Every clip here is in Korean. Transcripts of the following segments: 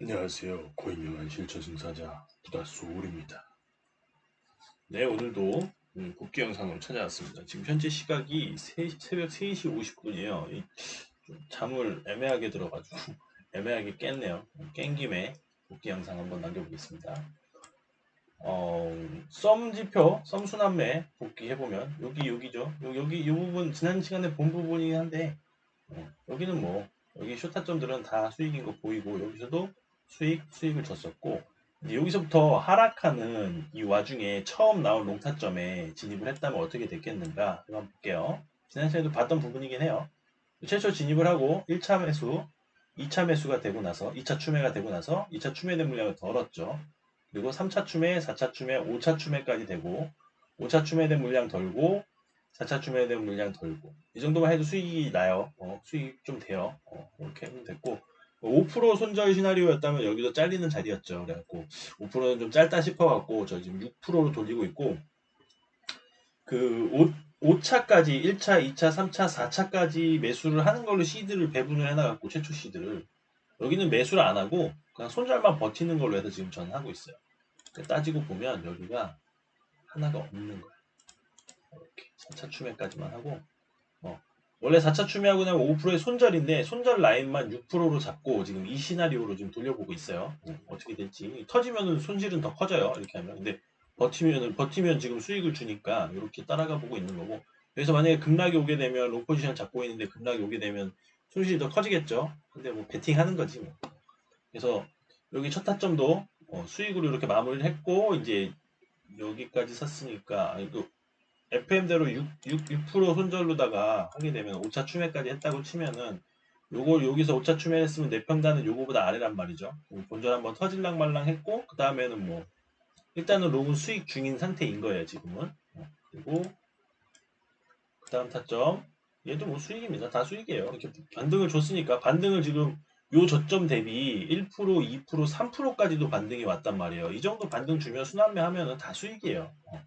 안녕하세요. 고인명한 실처승사자 부다소울입니다. 네, 오늘도 음, 복귀 영상으로 찾아왔습니다. 지금 현재 시각이 세- 새벽 3시 50분이에요. 잠을 애매하게 들어가지고 애매하게 깼네요. 깬 김에 복귀 영상 한번 남겨보겠습니다. 어, 썸 지표, 썸 순환매 복귀해보면 여기 여기죠. 요- 여기 이 부분 지난 시간에 본 부분이긴 한데 어, 여기는 뭐 여기 쇼타점들은 다 수익인 거 보이고 여기서도 수익, 수익을 줬었고 이제 여기서부터 하락하는 이 와중에 처음 나온 롱타점에 진입을 했다면 어떻게 됐겠는가 한번 볼게요. 지난 시간에도 봤던 부분이긴 해요. 최초 진입을 하고 1차 매수, 2차 매수가 되고 나서 2차 추매가 되고 나서 2차 추매된 물량을 덜었죠. 그리고 3차 추매, 4차 추매, 5차 추매까지 되고 5차 추매된 물량 덜고 4차 추매된 물량 덜고 이 정도만 해도 수익이 나요. 어, 수익 좀 돼요. 어, 이렇게 하면 됐고 5% 손절 시나리오였다면 여기도 잘리는 자리였죠. 그래갖고 5%는 좀 짧다 싶어갖고 저 지금 6%로 돌리고 있고 그 5, 5차까지 1차, 2차, 3차, 4차까지 매수를 하는 걸로 시드를 배분을 해놔갖고 최초 시드를 여기는 매수를 안 하고 그냥 손절만 버티는 걸로 해서 지금 저는 하고 있어요. 그러니까 따지고 보면 여기가 하나가 없는 거야. 이렇게 4차 추매까지만 하고 어, 원래 4차 추매하고 나면 5%의 손절인데 손절 라인만 6%로 잡고 지금 이 시나리오로 지금 돌려보고 있어요. 음, 어떻게 될지 터지면은 손실은 더 커져요. 이렇게 하면 근데 버티면은 버티면 지금 수익을 주니까 이렇게 따라가 보고 있는 거고 그래서 만약에 급락이 오게 되면 롱 포지션 잡고 있는데 급락이 오게 되면 손실이 더 커지겠죠. 근데 뭐 베팅하는 거지 뭐. 그래서 여기 첫 타점도 어, 수익으로 이렇게 마무리를 했고 이제 여기까지 샀으니까 그 FM대로 6, 6, 6% 손절로다가 하게 되면 5차 추매까지 했다고 치면은 요걸 여기서 5차 추매를 했으면 내 평단은 요거보다 아래란 말이죠. 본전 한번 터질랑 말랑 했고 그 다음에는 뭐 일단은 롱은 수익 중인 상태인 거예요 지금은. 어, 그리고 그 다음 타점 얘도 뭐 수익입니다. 다 수익이에요. 이렇게 반등을 줬으니까 반등을 지금 요 저점 대비 1%, 2%, 3%까지도 반등이 왔단 말이에요. 이 정도 반등 주면 순환매 하면은 다 수익이에요. 어.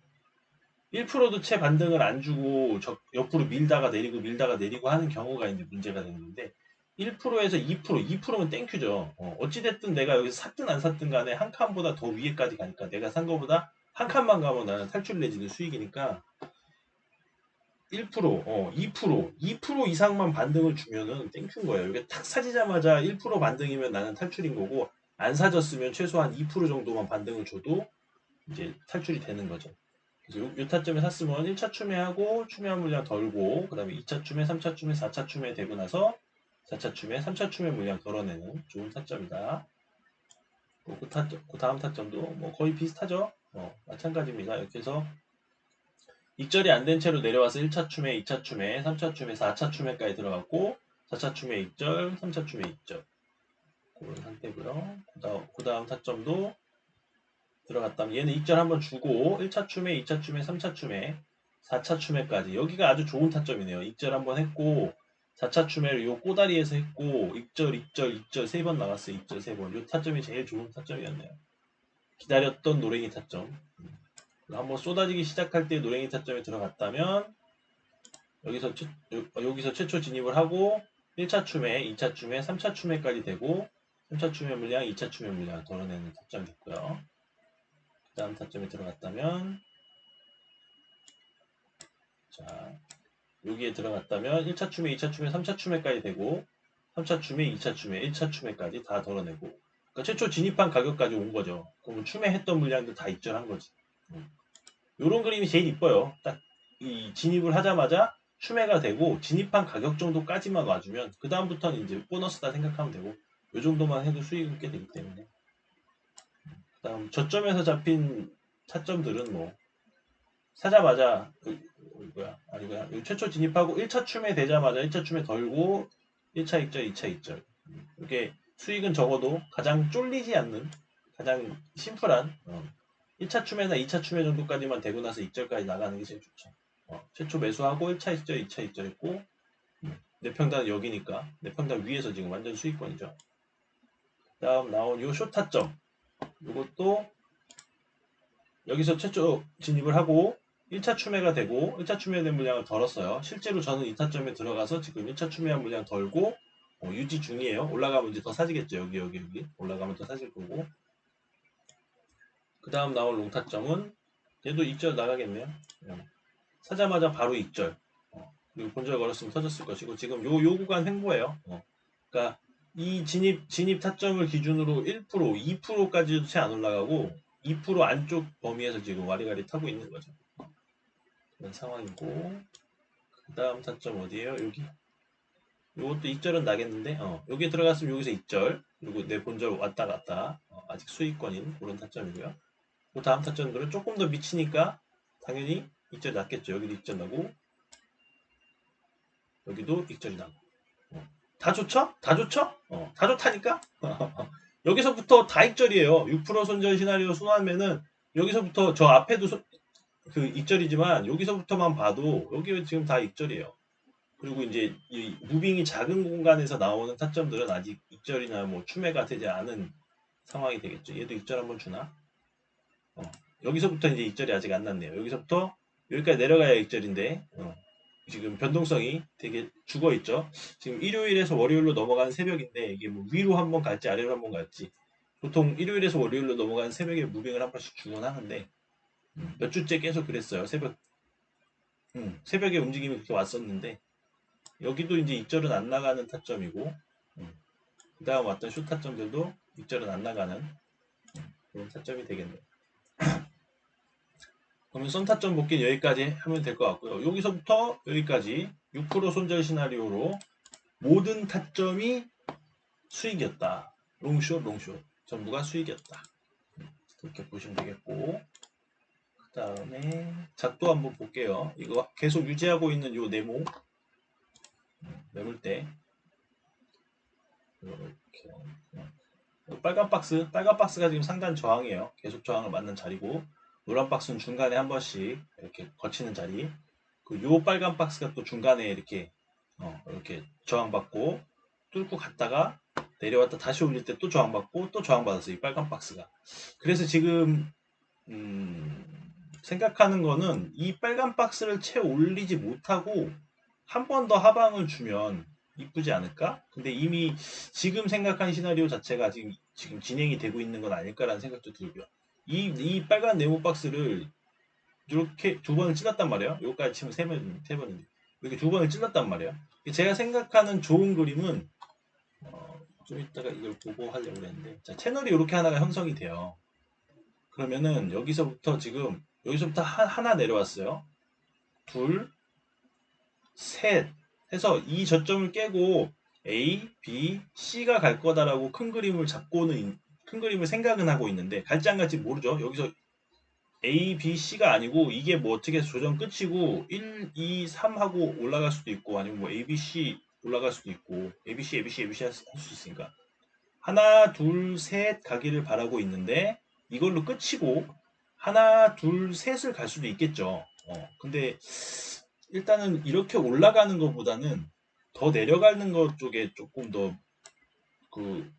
1%도 채 반등을 안 주고 저 옆으로 밀다가 내리고 밀다가 내리고 하는 경우가 이제 문제가 되는데 1%에서 2%, 2%면 땡큐죠. 어, 어찌됐든 내가 여기서 샀든 안 샀든 간에 한 칸보다 더 위에까지 가니까 내가 산 거보다 한 칸만 가면 나는 탈출 내지는 수익이니까 1%, 어, 2%, 2% 이상만 반등을 주면은 땡큐인 거예요. 이게 탁 사지자마자 1% 반등이면 나는 탈출인 거고 안 사졌으면 최소한 2% 정도만 반등을 줘도 이제 탈출이 되는 거죠. 타점에 샀으면 1차 추매하고 추매한 물량 덜고 그 다음에 2차 추매, 3차 추매, 4차 추매 되고 나서 4차 추매, 3차 추매 물량 덜어내는 좋은 타점이다. 그, 그 타점, 그 다음 타점도 뭐 거의 비슷하죠. 어, 마찬가지입니다. 이렇게 해서 익절이 안 된 채로 내려와서 1차 추매, 2차 추매, 3차 추매, 4차 추매까지 들어갔고 4차 추매 익절, 3차 추매 익절 그런 상태고요. 그 다음, 그 다음 타점도 들어갔다면 얘는 익절 한번 주고 1차 추매, 2차 추매, 3차 추매, 4차 추매까지 여기가 아주 좋은 타점이네요. 익절 한번 했고 4차 추매를 요 꼬다리에서 했고 익절, 익절, 익절 세 번 나왔어요. 익절 세 번. 요 타점이 제일 좋은 타점이었네요. 기다렸던 노랭이 타점. 한번 쏟아지기 시작할 때 노랭이 타점에 들어갔다면 여기서 최, 여기서 최초 진입을 하고 1차 추매, 2차 추매, 3차 추매까지 되고 3차 추매 물량, 2차 추매 물량 덜어내는 타점이 됐고요. 그 다음 타점에 들어갔다면 자 여기에 들어갔다면 1차 추매, 2차 추매, 3차 추매까지 되고 3차 추매, 2차 추매, 1차 추매까지 다 덜어내고 그러니까 최초 진입한 가격까지 온 거죠. 그러면 추매했던 물량도 다 입절한 거지. 이런 그림이 제일 이뻐요. 딱 이 진입을 하자마자 추매가 되고 진입한 가격 정도까지만 와주면 그 다음부터는 이제 보너스다 생각하면 되고 이 정도만 해도 수익은 꽤 되기 때문에 그 다음 저점에서 잡힌 차점들은 뭐 사자마자 그, 뭐야 아니 뭐야 최초 진입하고 1차 추매 되자마자 1차 추매 덜고 1차 익절 2차 익절 이렇게 수익은 적어도 가장 쫄리지 않는 가장 심플한 어, 1차 추매나 2차 추매 정도까지만 되고 나서 익절까지 나가는 게 제일 좋죠. 어, 최초 매수하고 1차 익절, 2차 익절 했고 음, 내 평단은 여기니까 내 평단 위에서 지금 완전 수익권이죠. 다음 나온 요 쇼타점 이것도 여기서 최초 진입을 하고 1차 추매가 되고 1차 추매된 물량을 덜었어요. 실제로 저는 2타점에 들어가서 지금 1차 추매한 물량 덜고 어, 유지 중이에요. 올라가면 이제 더 사지겠죠. 여기 여기 여기 올라가면 더 사질 거고. 그 다음 나올 롱타점은 얘도 익절 나가겠네요. 어, 사자마자 바로 익절. 어, 그리고 본절 걸었으면 터졌을 것이고 지금 요, 요 구간 횡보예요. 어, 그러니까 이 진입 진입 타점을 기준으로 1% 2%까지도 채 안 올라가고 2% 안쪽 범위에서 지금 와리가리 타고 있는 거죠. 그런 상황이고 그 다음 타점 어디에요? 여기. 요것도 익절은 나겠는데 어, 여기에 들어갔으면 여기서 익절 그리고 내 본절 왔다 갔다 어, 아직 수익권인 그런 타점이고요. 그 다음 타점들은 조금 더 미치니까 당연히 익절 났겠죠. 여기도 익절 나고 여기도 익절이 나고 어, 다 좋죠? 다 좋죠? 어, 다 좋다니까? 여기서부터 다 익절이에요. 6% 손절 시나리오 순환면은 여기서부터 저 앞에도 손- 그 익절이지만 여기서부터만 봐도 여기 지금 다 익절이에요. 그리고 이제 이 무빙이 작은 공간에서 나오는 타점들은 아직 익절이나 뭐 추매가 되지 않은 상황이 되겠죠. 얘도 익절 한번 주나? 어, 여기서부터 이제 익절이 아직 안 났네요. 여기서부터 여기까지 내려가야 익절인데 어, 지금 변동성이 되게 죽어 있죠. 지금 일요일에서 월요일로 넘어간 새벽인데 이게 뭐 위로 한 번 갈지 아래로 한 번 갈지 보통 일요일에서 월요일로 넘어간 새벽에 무빙을 한 번씩 주곤 하는데 음, 몇 주째 계속 그랬어요. 새벽 음, 새벽에 움직임이 그렇게 왔었는데 여기도 이제 익절은 안 나가는 타점이고 음, 그 다음 왔던 슛 타점들도 익절은 안 나가는 음, 그런 타점이 되겠네요. 그러면 선 타점 복귀는 여기까지 하면 될 것 같고요. 여기서부터 여기까지 6% 손절 시나리오로 모든 타점이 수익이었다. 롱숏, 롱숏 전부가 수익이었다. 음, 그렇게 보시면 되겠고 그 다음에 작도 한번 볼게요. 이거 계속 유지하고 있는 요 네모 음, 매물대 이렇게 음. 빨간 박스 빨간 박스가 지금 상단 저항이에요. 계속 저항을 맞는 자리고 노란 박스는 중간에 한 번씩 이렇게 거치는 자리. 그 요 빨간 박스가 또 중간에 이렇게 어, 이렇게 저항받고 뚫고 갔다가 내려왔다 다시 올릴 때 또 저항받고 또 저항받았어요. 이 빨간 박스가. 그래서 지금 음, 생각하는 거는 이 빨간 박스를 채 올리지 못하고 한 번 더 하방을 주면 이쁘지 않을까? 근데 이미 지금 생각한 시나리오 자체가 지금 지금 진행이 되고 있는 건 아닐까라는 생각도 들고요. 이, 이 빨간 네모 박스를 이렇게 두 번을 찔렀단 말이에요. 여기까지 치면 세 번, 세 번인데. 이렇게 두 번을 찔렀단 말이에요. 제가 생각하는 좋은 그림은, 어, 좀 이따가 이걸 보고 하려고 했는데, 자, 채널이 이렇게 하나가 형성이 돼요. 그러면은 여기서부터 지금, 여기서부터 하, 하나 내려왔어요. 둘, 셋 해서 이 저점을 깨고 A, B, C가 갈 거다라고 큰 그림을 잡고는 큰 그림을 생각은 하고 있는데 갈지 안 갈지 모르죠. 여기서 A, B, C가 아니고 이게 뭐 어떻게 조정 끝이고 1, 2, 3 하고 올라갈 수도 있고 아니면 뭐 A, B, C 올라갈 수도 있고 A, B, C, A, B, C, A, B, C 할 수 있으니까 하나, 둘, 셋 가기를 바라고 있는데 이걸로 끝이고 하나, 둘, 셋을 갈 수도 있겠죠. 어, 근데 일단은 이렇게 올라가는 것보다는 더 내려가는 것 쪽에 조금 더 그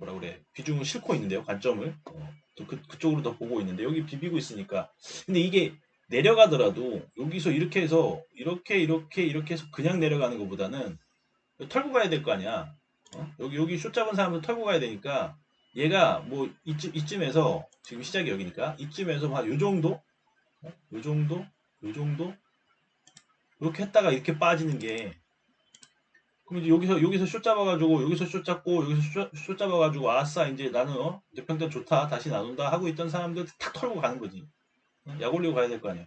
뭐라 그래 비중을 싣고 있는데요 관점을. 어, 또 그, 그쪽으로 더 보고 있는데 여기 비비고 있으니까. 근데 이게 내려가더라도 여기서 이렇게 해서 이렇게 이렇게 이렇게 해서 그냥 내려가는 것보다는 털고 가야 될 거 아니야. 어? 여기 여기 쇼 잡은 사람을 털고 가야 되니까 얘가 뭐 이쯤 이쯤에서 지금 시작이 여기니까 이쯤에서 한 요 정도? 어? 요 정도? 요 정도? 이렇게 했다가 이렇게 빠지는 게 그럼 이제 여기서 여기서 쇼 잡아가지고 여기서 쇼 잡고 여기서 쇼, 쇼 잡아가지고 아싸 이제 나는 어 대평점 좋다 다시 나눈다 하고 있던 사람들 탁 털고 가는 거지. 어? 약 올리고 가야 될 거 아니야.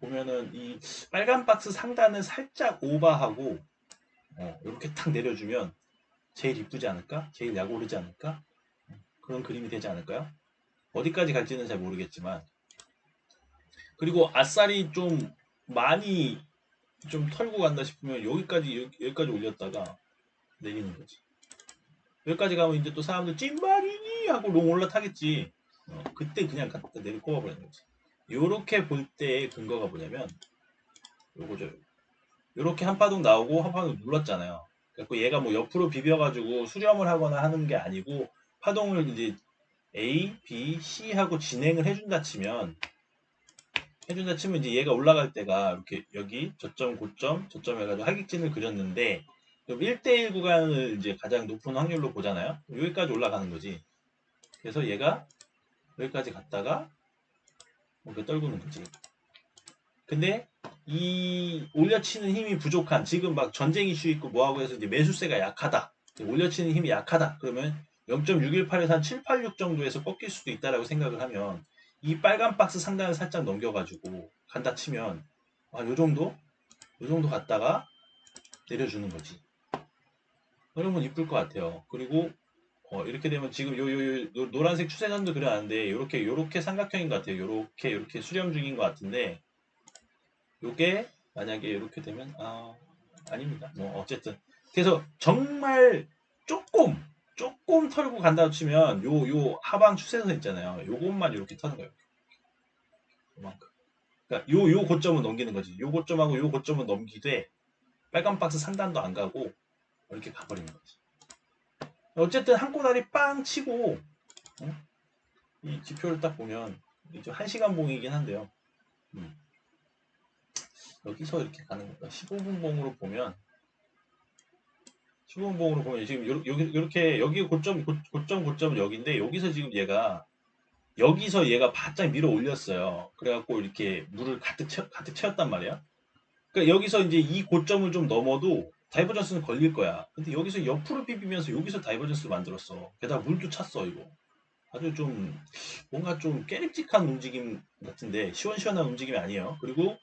보면은 이 빨간 박스 상단을 살짝 오버하고 어, 이렇게 탁 내려주면 제일 이쁘지 않을까? 제일 약 오르지 않을까? 그런 그림이 되지 않을까요? 어디까지 갈지는 잘 모르겠지만. 그리고 아싸리 좀 많이 좀 털고 간다 싶으면 여기까지 여기, 여기까지 올렸다가 내리는 거지. 여기까지 가면 이제 또 사람들 찐말이니 하고 롱 올라타겠지. 어, 그때 그냥 갖다 내리 꼽아버리는 거지. 요렇게 볼 때의 근거가 뭐냐면 요거죠. 요렇게 한 파동 나오고 한 파동 눌렀잖아요. 그래서 얘가 뭐 옆으로 비벼가지고 수렴을 하거나 하는 게 아니고 파동을 이제 A, B, C 하고 진행을 해준다 치면 해준다 치면 이제 얘가 올라갈 때가 이렇게 여기 저점 고점 저점 해가지고 하객진을 그렸는데 그럼 1대1 구간을 이제 가장 높은 확률로 보잖아요. 여기까지 올라가는 거지. 그래서 얘가 여기까지 갔다가 이렇게 떨구는 거지. 근데 이 올려치는 힘이 부족한 지금 막 전쟁 이슈 있고 뭐하고 해서 이제 매수세가 약하다. 올려치는 힘이 약하다. 그러면 0.618에서 한 786 정도에서 꺾일 수도 있다라고 생각을 하면 이 빨간 박스 상단을 살짝 넘겨가지고 간다 치면 아, 요 정도? 요 정도 갔다가 내려주는 거지. 그러면 이쁠 것 같아요. 그리고 어, 이렇게 되면 지금 요, 요, 요 노란색 추세선도 그려놨는데 요렇게 요렇게 삼각형인 것 같아요. 요렇게 요렇게 수렴 중인 것 같은데 요게 만약에 이렇게 되면 아 아닙니다. 뭐 어쨌든 그래서 정말 조금 조금 털고 간다 치면 요 요 하방 추세선 있잖아요. 요것만 이렇게 터는 거예요. 요만큼. 그러니까 요 요 고점은 넘기는 거지. 요 고점하고 요 고점은 넘기되 빨간 박스 상단도 안 가고 이렇게 가버리는 거지. 어쨌든 한 꼬다리 빵 치고 어? 이 지표를 딱 보면 이제 한 시간 봉이긴 한데요. 음. 여기서 이렇게 가는 거다. 15분 봉으로 보면 15분 봉으로 보면 지금 요, 여기 이렇게 여기 고점 고, 고점 고점은 여기인데 여기서 지금 얘가 여기서 얘가 바짝 밀어 올렸어요. 그래갖고 이렇게 물을 가득 채, 가득 채웠단 말이야. 그러니까 여기서 이제 이 고점을 좀 넘어도 다이버전스는 걸릴 거야. 근데 여기서 옆으로 비비면서 여기서 다이버전스를 만들었어. 게다가 물도 찼어 이거. 아주 좀 뭔가 좀 깨름직한 움직임 같은데 시원시원한 움직임이 아니에요. 그리고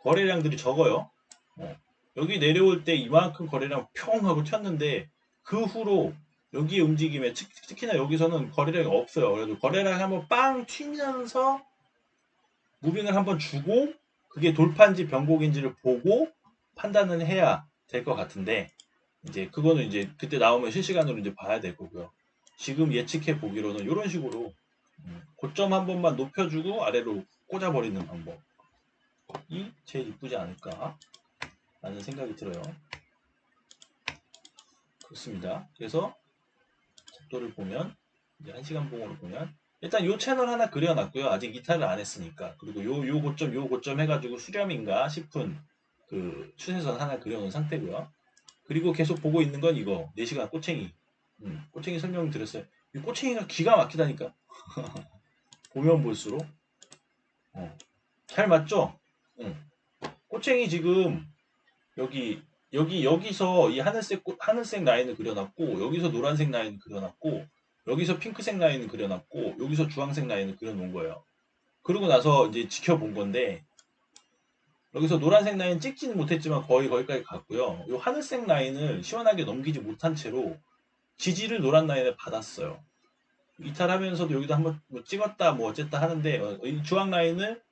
거래량들이 적어요. 어. 여기 내려올 때 이만큼 거래량 평 하고 튀었는데 그 후로 여기에 움직임에 특, 히나 여기서는 거래량이 없어요. 그래서 거래량이 한번 빵 튀면서 무빙을 한번 주고 그게 돌파인지 변곡인지를 보고 판단을 해야 될 것 같은데 이제 그거는 이제 그때 나오면 실시간으로 이제 봐야 될 거고요. 지금 예측해 보기로는 이런 식으로 음, 고점 한 번만 높여주고 아래로 꽂아버리는 방법. 이 제일 이쁘지 않을까 라는 생각이 들어요. 그렇습니다. 그래서 속도를 보면 이제 1시간 봉으로 보면 일단 요 채널 하나 그려놨고요. 아직 이탈을 안 했으니까. 그리고 요, 요 고점, 요 고점 해가지고 수렴인가 싶은 그 추세선 하나 그려놓은 상태고요. 그리고 계속 보고 있는 건 이거 4시간 꼬챙이. 음, 꼬챙이 설명 드렸어요. 이 꼬챙이가 기가 막히다니까. 보면 볼수록. 어, 잘 맞죠? 응. 꼬챙이 지금 여기 여기 여기서 이 하늘색 하늘색 라인을 그려놨고 여기서 노란색 라인을 그려놨고 여기서 핑크색 라인을 그려놨고 여기서 주황색 라인을 그려놓은 거예요. 그러고 나서 이제 지켜본 건데 여기서 노란색 라인 찍지는 못했지만 거의 거기까지 갔고요. 이 하늘색 라인을 시원하게 넘기지 못한 채로 지지를 노란 라인에 받았어요. 이탈하면서도 여기도 한번 뭐 찍었다 뭐 어쨌다 하는데 어, 이 주황 라인을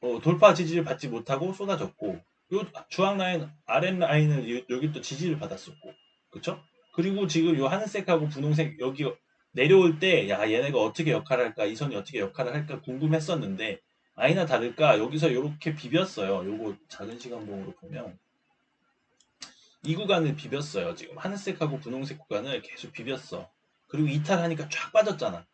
어, 돌파 지지를 받지 못하고 쏟아졌고 요 주황 라인 아랫 라인은 여기 또 지지를 받았었고. 그쵸? 그리고 지금 요 하늘색하고 분홍색 여기 내려올 때 야 얘네가 어떻게 역할을 할까? 이 선이 어떻게 역할을 할까 궁금했었는데 아니나 다를까 여기서 이렇게 비볐어요. 요거 작은 시간봉으로 보면. 이 구간을 비볐어요 지금. 하늘색하고 분홍색 구간을 계속 비볐어. 그리고 이탈하니까 쫙 빠졌잖아.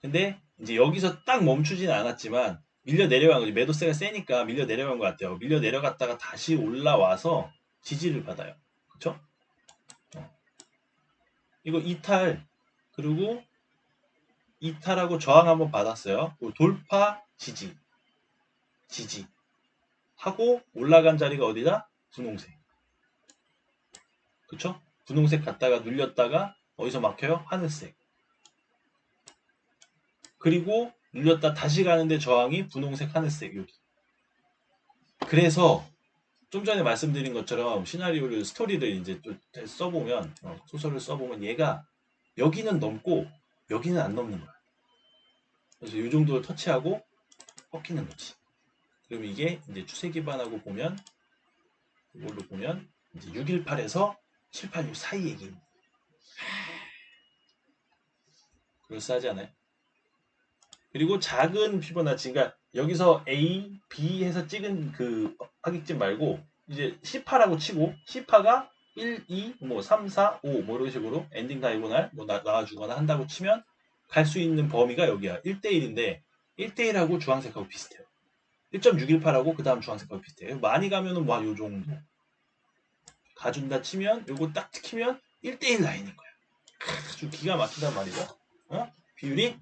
근데 이제 여기서 딱 멈추진 않았지만 밀려 내려간 거지. 매도세가 세니까 밀려 내려간 것 같아요. 밀려 내려갔다가 다시 올라와서 지지를 받아요. 그쵸? 어. 이거 이탈, 그리고 이탈하고 저항 한번 받았어요. 돌파, 지지. 지지. 하고 올라간 자리가 어디다? 분홍색. 그쵸? 분홍색 갔다가 눌렸다가 어디서 막혀요? 하늘색. 그리고 눌렸다 다시 가는데 저항이 분홍색 하늘색 여기. 그래서 좀 전에 말씀드린 것처럼 시나리오를 스토리를 이제 또 써보면 어, 소설을 써보면 얘가 여기는 넘고 여기는 안 넘는 거야. 그래서 이 정도를 터치하고 꺾이는 거지. 그럼 이게 이제 추세 기반하고 보면 이걸로 보면 이제 618에서 786 사이 얘기입니다. 그럴싸하지 않아요? 그리고 작은 피보나치, 그러니까 여기서 A, B 해서 찍은 그 하객진 말고 이제 10파라고 치고 10파가 1, 2, 뭐 3, 4, 5, 뭐 이런 식으로 엔딩 다이고날 뭐 나, 나와주거나 한다고 치면 갈 수 있는 범위가 여기야. 1대1인데 1대1하고 주황색하고 비슷해요. 1.618하고 그 다음 주황색하고 비슷해요. 많이 가면은 뭐요 정도 가준다 치면 요거 딱 찍히면 1대1 라인인 거야. 아주 기가 막히단 말이죠. 어? 비율이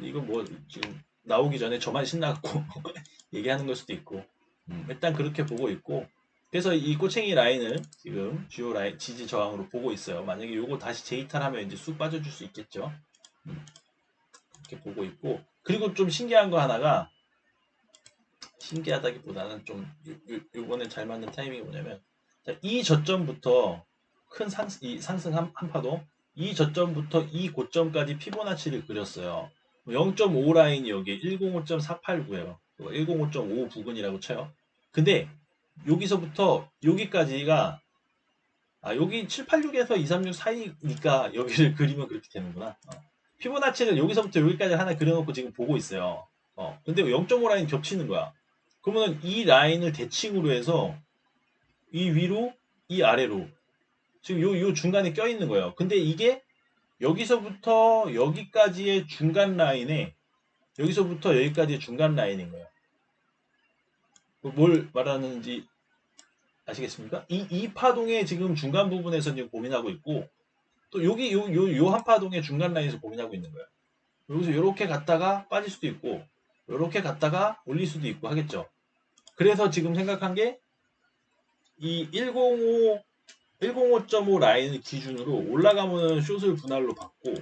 이거 뭐 지금 나오기 전에 저만 신나갖고 얘기하는 걸 수도 있고 음, 일단 그렇게 보고 있고 그래서 이 꼬챙이 라인을 지금 주요 라인 지지 저항으로 보고 있어요. 만약에 요거 다시 재이탈하면 이제 쑥 빠져줄 수 있겠죠. 음, 이렇게 보고 있고 그리고 좀 신기한 거 하나가 신기하다기보다는 좀 요, 요, 요번에 잘 맞는 타이밍이 뭐냐면 자, 이 저점부터 큰 상, 이 상승 한, 한 파도 이 저점부터 이 고점까지 피보나치를 그렸어요. 0.5 라인이 여기 105.489예요. 105.5 부근이라고 쳐요. 근데 여기서부터 여기까지가 아 여기 786에서 236 사이니까 여기를 그리면 그렇게 되는구나. 어. 피보나치를 여기서부터 여기까지 하나 그려놓고 지금 보고 있어요. 어 근데 0.5 라인 겹치는 거야. 그러면 이 라인을 대칭으로 해서 이 위로 이 아래로 지금 요, 요 중간에 껴 있는 거예요. 근데 이게 여기서부터 여기까지의 중간 라인에 여기서부터 여기까지의 중간 라인인 거예요. 뭘 말하는지 아시겠습니까? 이, 이 파동의 지금 중간 부분에서 지금 고민하고 있고 또 여기 요 요 요 한 파동의 중간 라인에서 고민하고 있는 거예요. 여기서 이렇게 갔다가 빠질 수도 있고 이렇게 갔다가 올릴 수도 있고 하겠죠. 그래서 지금 생각한 게 이 105, 105.5 라인을 기준으로 올라가면 숏을 분할로 받고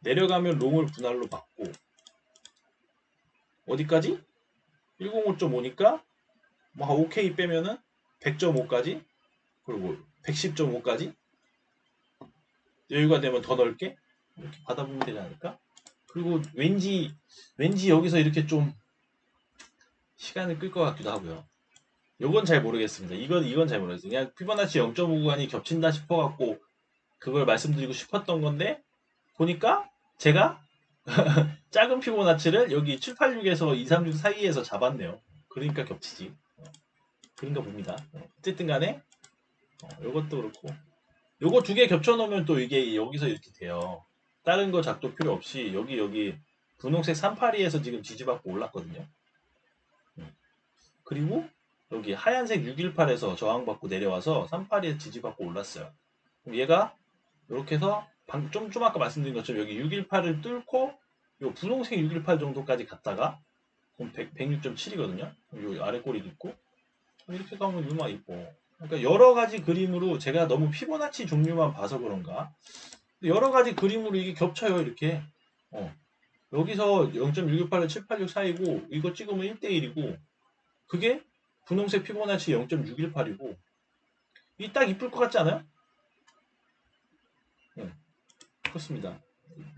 내려가면 롱을 분할로 받고 어디까지? 105.5니까 뭐 오케이 빼면은 100.5까지 그리고 110.5까지 여유가 되면 더 넓게 이렇게 받아보면 되지 않을까? 그리고 왠지 왠지 여기서 이렇게 좀 시간을 끌 것 같기도 하고요. 요건 잘 모르겠습니다. 이건 이건 잘 모르겠어요. 그냥 피보나치 0.5 구간이 겹친다 싶어갖고 그걸 말씀드리고 싶었던 건데 보니까 제가 작은 피보나치를 여기 786에서 236 사이에서 잡았네요. 그러니까 겹치지. 그런가 봅니다. 어쨌든 간에 어, 요것도 그렇고 요거 두 개 겹쳐 놓으면 또 이게 여기서 이렇게 돼요. 다른 거 작도 필요 없이 여기 여기 분홍색 382에서 지금 지지받고 올랐거든요. 음. 그리고 여기 하얀색 618에서 저항받고 내려와서 382에 지지받고 올랐어요. 얘가 이렇게 해서 방, 좀, 좀 아까 말씀드린 것처럼 여기 618을 뚫고 요 분홍색 618 정도까지 갔다가 그럼 100, 106.7이거든요. 요 아래 꼬리도 있고 이렇게 가면 유마 있고 그러니까 여러 가지 그림으로 제가 너무 피보나치 종류만 봐서 그런가 여러 가지 그림으로 이게 겹쳐요 이렇게 어. 여기서 0.668에 786 사이고 이거 찍으면 1대1이고 그게 분홍색 피보나치 0.618이고 이 딱 이쁠 것 같지 않아요? 네, 그렇습니다.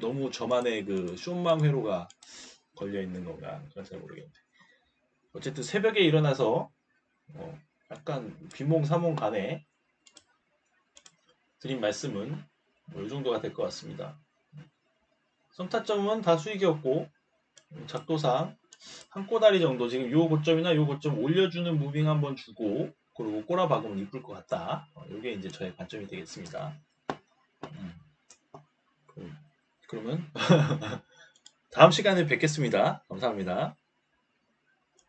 너무 저만의 그 쇼망 회로가 걸려 있는 건가 그건 잘 모르겠는데 어쨌든 새벽에 일어나서 어, 약간 비몽사몽 간에 드린 말씀은 뭐 이 정도가 될 것 같습니다. 성타점은 다 수익이었고 작도상 한 꼬다리 정도 지금 요 고점이나 요 고점 올려주는 무빙 한번 주고 그리고 꼬라박으면 이쁠 것 같다. 어, 요게 이제 저의 관점이 되겠습니다. 음. 그러면 다음 시간에 뵙겠습니다. 감사합니다.